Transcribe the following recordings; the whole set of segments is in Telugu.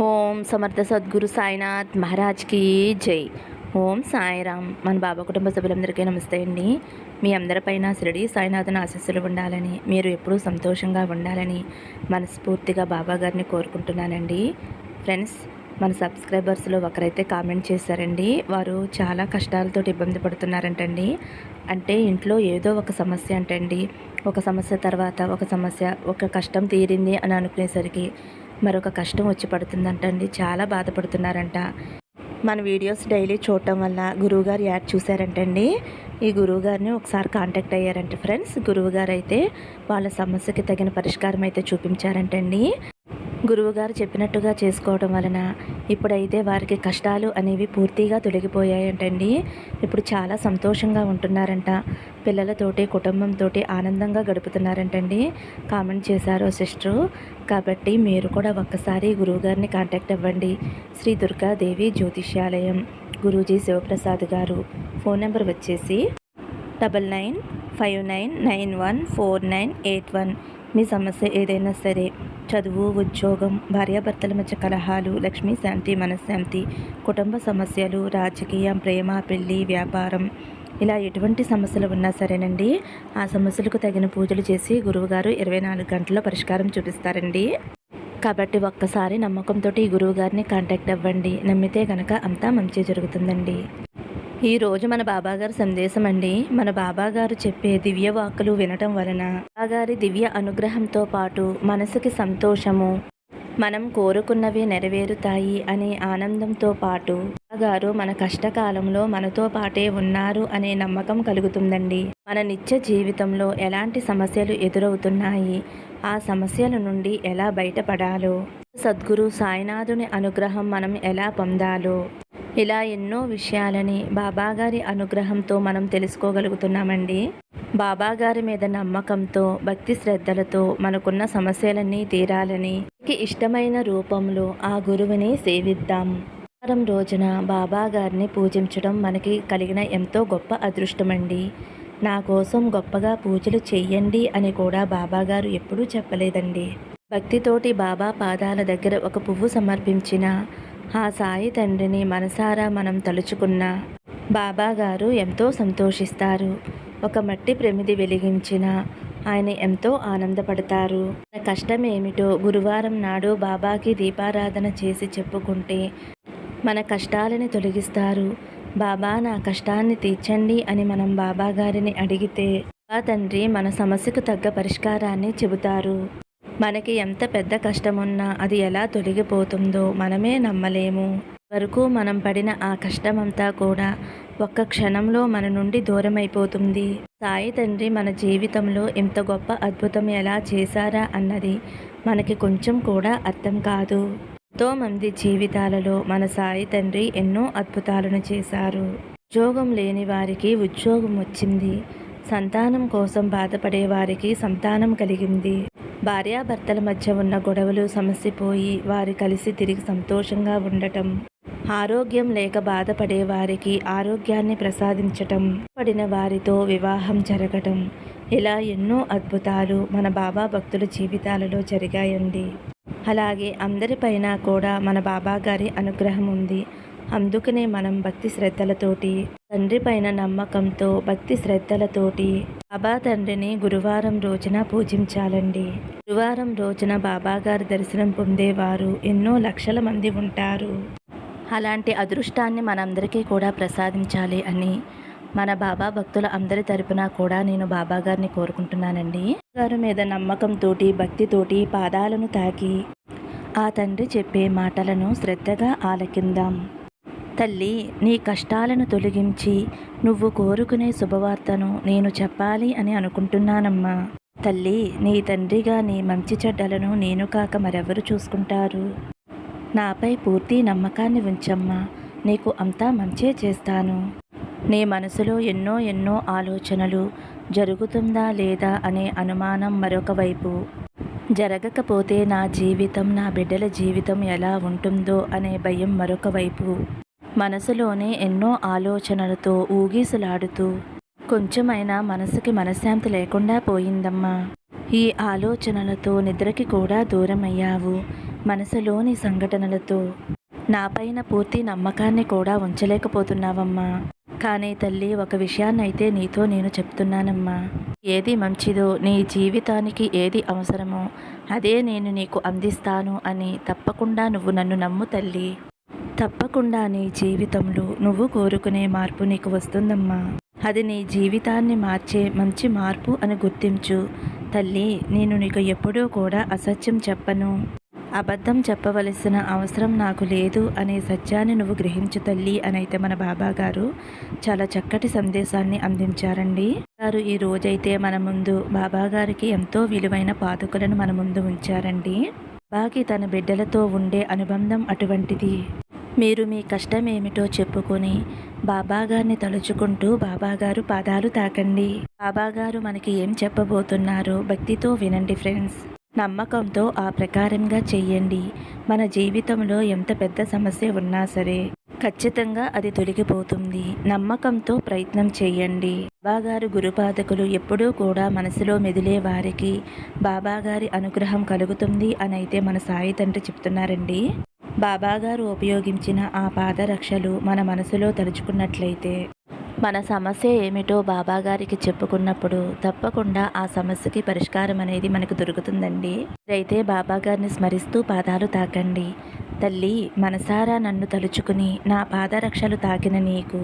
ఓం సమర్థ సద్గురు సాయినాథ్ మహారాజ్కి జై. ఓం సాయిరామ్. మన బాబా కుటుంబ సభ్యులందరికీ నమస్తే అండి. మీ అందరిపైన శిరడి సాయినాథన్ ఆశస్సులు ఉండాలని మీరు ఎప్పుడూ సంతోషంగా ఉండాలని మనస్ఫూర్తిగా బాబా గారిని కోరుకుంటున్నానండి. ఫ్రెండ్స్ మన సబ్స్క్రైబర్స్లో ఒకరైతే కామెంట్ చేశారండి. వారు చాలా కష్టాలతో ఇబ్బంది పడుతున్నారంటండి. అంటే ఇంట్లో ఏదో ఒక సమస్య అంటండి. ఒక సమస్య తర్వాత ఒక సమస్య ఒక కష్టం తీరింది అని అనుకునేసరికి మరొక కష్టం వచ్చి పడుతుందంటండి. చాలా బాధపడుతున్నారంట. మన వీడియోస్ డైలీ చూడటం వల్ల గురువుగారు యాడ్ చూశారంటండి. ఈ గురువుగారిని ఒకసారి కాంటాక్ట్ అయ్యారంట ఫ్రెండ్స్. గురువుగారు అయితే వాళ్ళ సమస్యకి తగిన పరిష్కారం అయితే చూపించారంటండి. గురువుగారు చెప్పినట్టుగా చేసుకోవడం వలన ఇప్పుడైతే వారికి కష్టాలు అనేవి పూర్తిగా తొలగిపోయాయంటండి. ఇప్పుడు చాలా సంతోషంగా ఉంటున్నారంట. పిల్లలతోటి కుటుంబంతో ఆనందంగా గడుపుతున్నారంటండి. కామెంట్ చేశారు సిస్టరు. కాబట్టి మీరు కూడా ఒక్కసారి గురువుగారిని కాంటాక్ట్ అవ్వండి. శ్రీ దుర్గాదేవి జ్యోతిష్యాలయం. గురూజీ శివప్రసాద్ గారు. ఫోన్ నెంబర్ వచ్చేసి double nine five nine nine one four nine eight one. మీ సమస్య ఏదైనా సరే చదువు ఉద్యోగం భార్యాభర్తల మధ్య కలహాలు లక్ష్మీ శాంతి మనశ్శాంతి కుటుంబ సమస్యలు రాజకీయం ప్రేమ పెళ్ళి వ్యాపారం. ఇలా ఎటువంటి సమస్యలు ఉన్నా సరేనండి. ఆ సమస్యలకు తగిన పూజలు చేసి గురువుగారు ఇరవై నాలుగు గంటల్లో పరిష్కారం చూపిస్తారండి. కాబట్టి ఒక్కసారి నమ్మకంతో ఈ గురువుగారిని కాంటాక్ట్ అవ్వండి. నమ్మితే కనుక అంతా మంచి జరుగుతుందండి. ఈరోజు మన బాబాగారి సందేశం అండి. మన బాబాగారు చెప్పే దివ్య వాక్కులు వినటం వలన బాబాగారి దివ్య అనుగ్రహంతో పాటు మనసుకి సంతోషము మనం కోరుకున్నవి నెరవేరుతాయి అనే ఆనందంతో పాటు గారు మన కష్టకాలంలో మనతో పాటే ఉన్నారు అనే నమ్మకం కలుగుతుందండి. మన నిత్య జీవితంలో ఎలాంటి సమస్యలు ఎదురవుతున్నాయి ఆ సమస్యల నుండి ఎలా బయటపడాలో సద్గురు సాయినాథుని అనుగ్రహం మనం ఎలా పొందాలో ఇలా ఎన్నో విషయాలని బాబాగారి అనుగ్రహంతో మనం తెలుసుకోగలుగుతున్నామండి. బాబాగారి మీద నమ్మకంతో భక్తి శ్రద్ధలతో మనకున్న సమస్యలన్నీ తీరాలని ఇష్టమైన రూపంలో ఆ గురువుని సేవిద్దాం. వారం రోజున బాబా గారిని పూజించడం మనకి కలిగిన ఎంతో గొప్ప అదృష్టమండి. నా కోసం గొప్పగా పూజలు చెయ్యండి అని కూడా బాబాగారు ఎప్పుడూ చెప్పలేదండి. భక్తితోటి బాబా పాదాల దగ్గర ఒక పువ్వు సమర్పించిన ఆ సాయి తండ్రిని మనసారా మనం తలుచుకున్న బాబాగారు ఎంతో సంతోషిస్తారు. ఒక మట్టి ప్రమిది వెలిగించిన ఆయన ఎంతో ఆనందపడతారు. మన కష్టం ఏమిటో గురువారం నాడు బాబాకి దీపారాధన చేసి చెప్పుకుంటే మన కష్టాలని తొలగిస్తారు. బాబా నా కష్టాన్ని తీర్చండి అని మనం బాబాగారిని అడిగితే బాబా తండ్రి మన సమస్యకు తగ్గ పరిష్కారాన్ని చెబుతారు. మనకి ఎంత పెద్ద కష్టమున్నా అది ఎలా తొలగిపోతుందో మనమే నమ్మలేము. వరకు మనం పడిన ఆ కష్టమంతా కూడా ఒక్క క్షణంలో మన నుండి దూరమైపోతుంది. సాయి తండ్రి మన జీవితంలో ఇంత గొప్ప అద్భుతం ఎలా చేశారా అన్నది మనకి కొంచెం కూడా అర్థం కాదు. ఎంతో మంది జీవితాలలో మన సాయి తండ్రి ఎన్నో అద్భుతాలను చేశారు. ఉద్యోగం లేని వారికి ఉద్యోగం వచ్చింది. సంతానం కోసం బాధపడే వారికి సంతానం కలిగింది. భార్యాభర్తల మధ్య ఉన్న గొడవలు సమస్యపోయి వారు కలిసి తిరిగి సంతోషంగా ఉండటం ఆరోగ్యం లేక బాధపడే వారికి ఆరోగ్యాన్ని ప్రసాదించటం పడిన వారితో వివాహం జరగటం ఇలా ఎన్నో అద్భుతాలు మన బాబా భక్తుల జీవితాలలో జరిగాయండి. అలాగే అందరిపైన కూడా మన బాబా గారి అనుగ్రహం ఉంది. అందుకనే మనం భక్తి శ్రద్ధలతోటి తండ్రి పైన నమ్మకంతో భక్తి శ్రద్ధలతోటి బాబా తండ్రిని గురువారం రోజున పూజించాలండి. గురువారం రోజున బాబాగారి దర్శనం పొందేవారు ఎన్నో లక్షల మంది ఉంటారు. అలాంటి అదృష్టాన్ని మనందరికీ కూడా ప్రసాదించాలి అని మన బాబా భక్తుల అందరి తరపున కూడా నేను బాబా గారిని కోరుకుంటున్నానండి. గారి మీద నమ్మకంతోటి భక్తితోటి పాదాలను తాకి ఆ తండ్రి చెప్పే మాటలను శ్రద్ధగా ఆలకిందాం. తల్లి నీ కష్టాలను తొలగించి నువ్వు కోరుకునే శుభవార్తను నేను చెప్పాలి అని అనుకుంటున్నానమ్మా. తల్లి నీ తండ్రిగా నీ మంచి చెడ్డలను నేను కాక మరెవరు చూసుకుంటారు? నాపై పూర్తి నమ్మకాన్ని ఉంచమ్మా. నీకు అంతా మంచే చేస్తాను. నీ మనసులో ఎన్నో ఎన్నో ఆలోచనలు జరుగుతుందా లేదా అనే అనుమానం మరొక వైపు. జరగకపోతే నా జీవితం నా బిడ్డల జీవితం ఎలా ఉంటుందో అనే భయం మరొక వైపు. మనసులోనే ఎన్నో ఆలోచనలతో ఊగిసలాడుతూ కొంచెమైనా మనసుకి మనశ్శాంతి లేకుండా పోయిందమ్మా. ఈ ఆలోచనలతో నిద్రకి కూడా దూరమయ్యావు మనసులోని సంఘటనలతో. నాపైన పూర్తి నమ్మకాన్ని కూడా ఉంచలేకపోతున్నావమ్మా. కానీ తల్లి ఒక విషయాన్నైతే నీతో నేను చెప్తున్నానమ్మా. ఏది మంచిదో నీ జీవితానికి ఏది అవసరమో అదే నేను నీకు అందిస్తాను అని తప్పకుండా నువ్వు నన్ను నమ్ము తల్లి. తప్పకుండా నీ జీవితంలో నువ్వు కోరుకునే మార్పు నీకు వస్తుందమ్మా. అది నీ జీవితాన్ని మార్చే మంచి మార్పు అని గుర్తించు. తల్లి నేను నీకు ఎప్పుడూ కూడా అసత్యం చెప్పను. అబద్ధం చెప్పవలసిన అవసరం నాకు లేదు అనే సత్యాన్ని నువ్వు గ్రహించు తల్లి అని అయితే మన బాబా గారు చాలా చక్కటి సందేశాన్ని అందించారండి. గారు ఈ రోజైతే మన ముందు బాబా గారికి ఎంతో విలువైన పాదుకలను మన ముందు ఉంచారండి. బాకి తన బిడ్డలతో ఉండే అనుబంధం అటువంటిది. మీరు మీ కష్టం ఏమిటో చెప్పుకొని బాబాగారిని తలుచుకుంటూ బాబాగారు పాదాలు తాకండి. బాబాగారు మనకి ఏం చెప్పబోతున్నారో భక్తితో వినండి ఫ్రెండ్స్. నమ్మకంతో ఆ ప్రకారంగా చెయ్యండి. మన జీవితంలో ఎంత పెద్ద సమస్య ఉన్నా సరే ఖచ్చితంగా అది తొలగిపోతుంది. నమ్మకంతో ప్రయత్నం చేయండి. బాబాగారు గురుపాదకులు ఎప్పుడూ కూడా మనసులో మెదిలే వారికి బాబాగారి అనుగ్రహం కలుగుతుంది అని అయితే మన సాయి తండ్రి చెప్తున్నారండి. బాబాగారు ఉపయోగించిన ఆ పాదరక్షలు మన మనసులో తలుచుకున్నట్లయితే మన సమస్య ఏమిటో బాబాగారికి చెప్పుకున్నప్పుడు తప్పకుండా ఆ సమస్యకి పరిష్కారం అనేది మనకు దొరుకుతుందండి. అయితే బాబాగారిని స్మరిస్తూ పాదాలు తాకండి. తల్లి మనసారా నన్ను తలుచుకుని నా పాదరక్షలు తాకిన నీకు.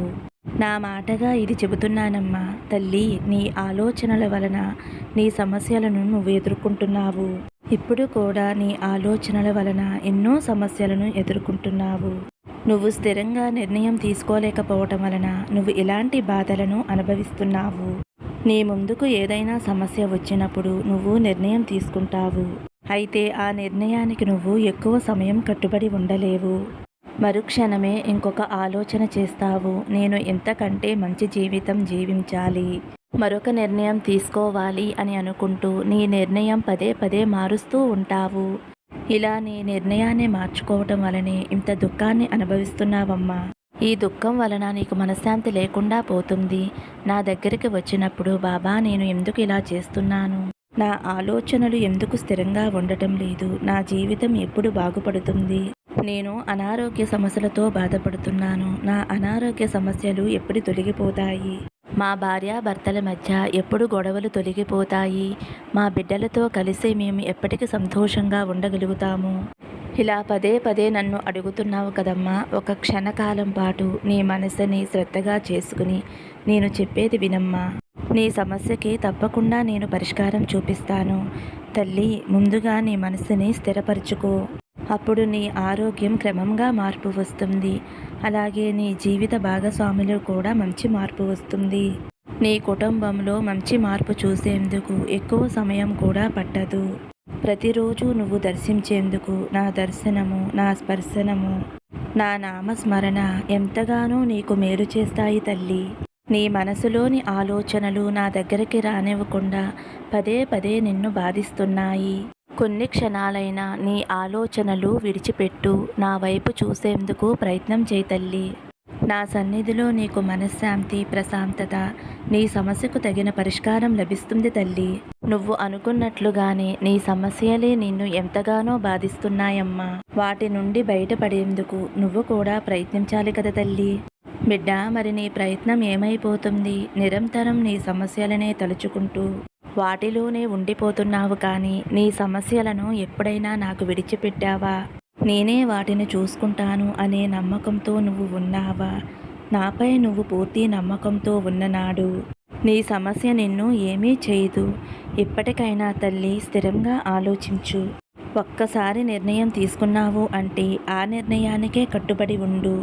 నా మాటగా ఇది చెబుతున్నానమ్మా. తల్లి నీ ఆలోచనల వలన నీ సమస్యలను నువ్వు ఎదుర్కొంటున్నావు. ఇప్పుడు కూడా నీ ఆలోచనల వలన ఎన్నో సమస్యలను ఎదుర్కొంటున్నావు. నువ్వు స్థిరంగా నిర్ణయం తీసుకోలేకపోవటం వలన నువ్వు ఇలాంటి బాధలను అనుభవిస్తున్నావు? నీ ముందుకు ఏదైనా సమస్య వచ్చినప్పుడు నువ్వు నిర్ణయం తీసుకుంటావు. అయితే ఆ నిర్ణయానికి నువ్వు ఎక్కువ సమయం కట్టుబడి ఉండలేవు. మరుక్షణమే ఇంకొక ఆలోచన చేస్తావు. నేను ఎంతకంటే మంచి జీవితం జీవించాలి. మరొక నిర్ణయం తీసుకోవాలి అని అనుకుంటూ నీ నిర్ణయం పదే పదే మారుస్తూ ఉంటావు. ఇలా నీ నిర్ణయాన్ని మార్చుకోవటం వలనే ఇంత దుఃఖాన్ని అనుభవిస్తున్నావమ్మా. ఈ దుఃఖం వలన నీకు మనశ్శాంతి లేకుండా పోతుంది. నా దగ్గరికి వచ్చినప్పుడు బాబా నేను ఎందుకు ఇలా చేస్తున్నాను? నా ఆలోచనలు ఎందుకు స్థిరంగా ఉండటం లేదు? నా జీవితం ఎప్పుడు బాగుపడుతుంది? నేను అనారోగ్య సమస్యలతో బాధపడుతున్నాను. నా అనారోగ్య సమస్యలు ఎప్పుడు తొలగిపోతాయి? మా భార్యాభర్తల మధ్య ఎప్పుడు గొడవలు తొలగిపోతాయి? మా బిడ్డలతో కలిసి మేము ఎప్పటికీ సంతోషంగా ఉండగలుగుతాము? ఇలా పదే పదే నన్ను అడుగుతున్నావు కదమ్మా. ఒక క్షణకాలం పాటు నీ మనసుని శ్రద్ధగా చేసుకుని నేను చెప్పేది వినమ్మా. నీ సమస్యకి తప్పకుండా నేను పరిష్కారం చూపిస్తాను. తల్లి ముందుగా నీ మనసుని స్థిరపరచుకో. అప్పుడు నీ ఆరోగ్యం క్రమంగా మార్పు వస్తుంది. అలాగే నీ జీవిత భాగస్వామిలో కూడా మంచి మార్పు వస్తుంది. నీ కుటుంబంలో మంచి మార్పు చూసేందుకు ఎక్కువ సమయం కూడా పట్టదు. ప్రతిరోజు నువ్వు దర్శించేందుకు నా దర్శనము నా స్పర్శనము నా నామస్మరణ ఎంతగానో నీకు మేలు చేస్తాయి తల్లి. నీ మనసులోని ఆలోచనలు నా దగ్గరికి రానివ్వకుండా పదే పదే నిన్ను బాధిస్తున్నాయి. కొన్ని క్షణాలైనా నీ ఆలోచనలు విడిచిపెట్టు నా వైపు చూసేందుకు ప్రయత్నం చేయి తల్లి. నా సన్నిధిలో నీకు మనశ్శాంతి ప్రశాంతత నీ సమస్యకు తగిన పరిష్కారం లభిస్తుంది తల్లి. నువ్వు అనుకున్నట్లుగానే నీ సమస్యలే నిన్ను ఎంతగానో బాధిస్తున్నాయమ్మా. వాటి నుండి బయటపడేందుకు నువ్వు కూడా ప్రయత్నించాలి కదా తల్లి. బిడ్డ మరి నీ ప్రయత్నం ఏమైపోతుంది? నిరంతరం నీ సమస్యలనే తలుచుకుంటూ వాటిలోనే ఉండిపోతున్నావు కానీ నీ సమస్యలను ఎప్పుడైనా నాకు విడిచిపెట్టావా? నేనే వాటిని చూసుకుంటాను అనే నమ్మకంతో నువ్వు ఉన్నావా? నాపై నువ్వు పూర్తి నమ్మకంతో ఉన్ననాడు నీ సమస్య నిన్ను ఏమీ చేయదు. ఇప్పటికైనా తల్లి స్థిరంగా ఆలోచించు. ఒక్కసారి నిర్ణయం తీసుకున్నావు అంటే ఆ నిర్ణయానికే కట్టుబడి ఉండు.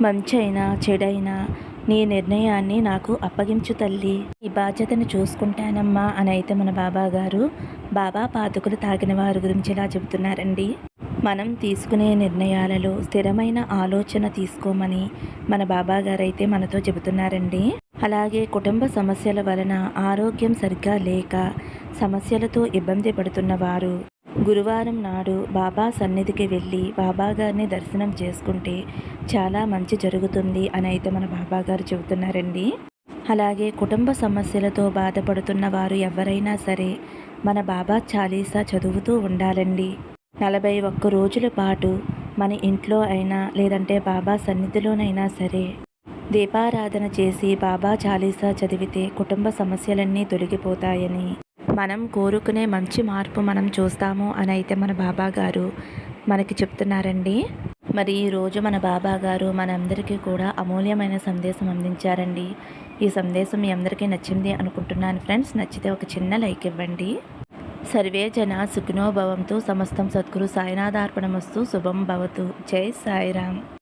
మంచైనా చెడైనా నీ నిర్ణయాన్ని నాకు అప్పగించు తల్లి. ఈ బాధ్యతను చూసుకుంటానమ్మా అని అయితే మన బాబా గారు బాబా పాతుకులు తాగిన వారి గురించి ఇలా చెబుతున్నారండి. మనం తీసుకునే నిర్ణయాలలో స్థిరమైన ఆలోచన తీసుకోమని మన బాబా గారైతే మనతో చెబుతున్నారండి. అలాగే కుటుంబ సమస్యల వలన ఆరోగ్యం సరిగ్గా లేక సమస్యలతో ఇబ్బంది పడుతున్న వారు గురువారం నాడు బాబా సన్నిధికి వెళ్ళి బాబా గారిని దర్శనం చేసుకుంటే చాలా మంచి జరుగుతుంది అని అయితే మన బాబాగారు చెబుతున్నారండి. అలాగే కుటుంబ సమస్యలతో బాధపడుతున్న వారు ఎవరైనా సరే మన బాబా చాలీసా చదువుతూ ఉండాలండి. నలభై ఒక్క రోజుల పాటు మన ఇంట్లో అయినా లేదంటే బాబా సన్నిధిలోనైనా సరే దీపారాధన చేసి బాబా చాలీసా చదివితే కుటుంబ సమస్యలన్నీ తొలగిపోతాయని మనం కోరుకునే మంచి మార్పు మనం చూస్తాము అని అయితే మన బాబా గారు మనకి చెప్తున్నారండి. మరి ఈరోజు మన బాబా గారు మనందరికీ కూడా అమూల్యమైన సందేశం అందించారండి. ఈ సందేశం మీ అందరికీ నచ్చింది అనుకుంటున్నాను ఫ్రెండ్స్. నచ్చితే ఒక చిన్న లైక్ ఇవ్వండి. సర్వే జన సుఖినోభవంతో సమస్తం సద్గురు సాయినాథార్పణమస్తు. శుభం భవతు. జై సాయిరామ్.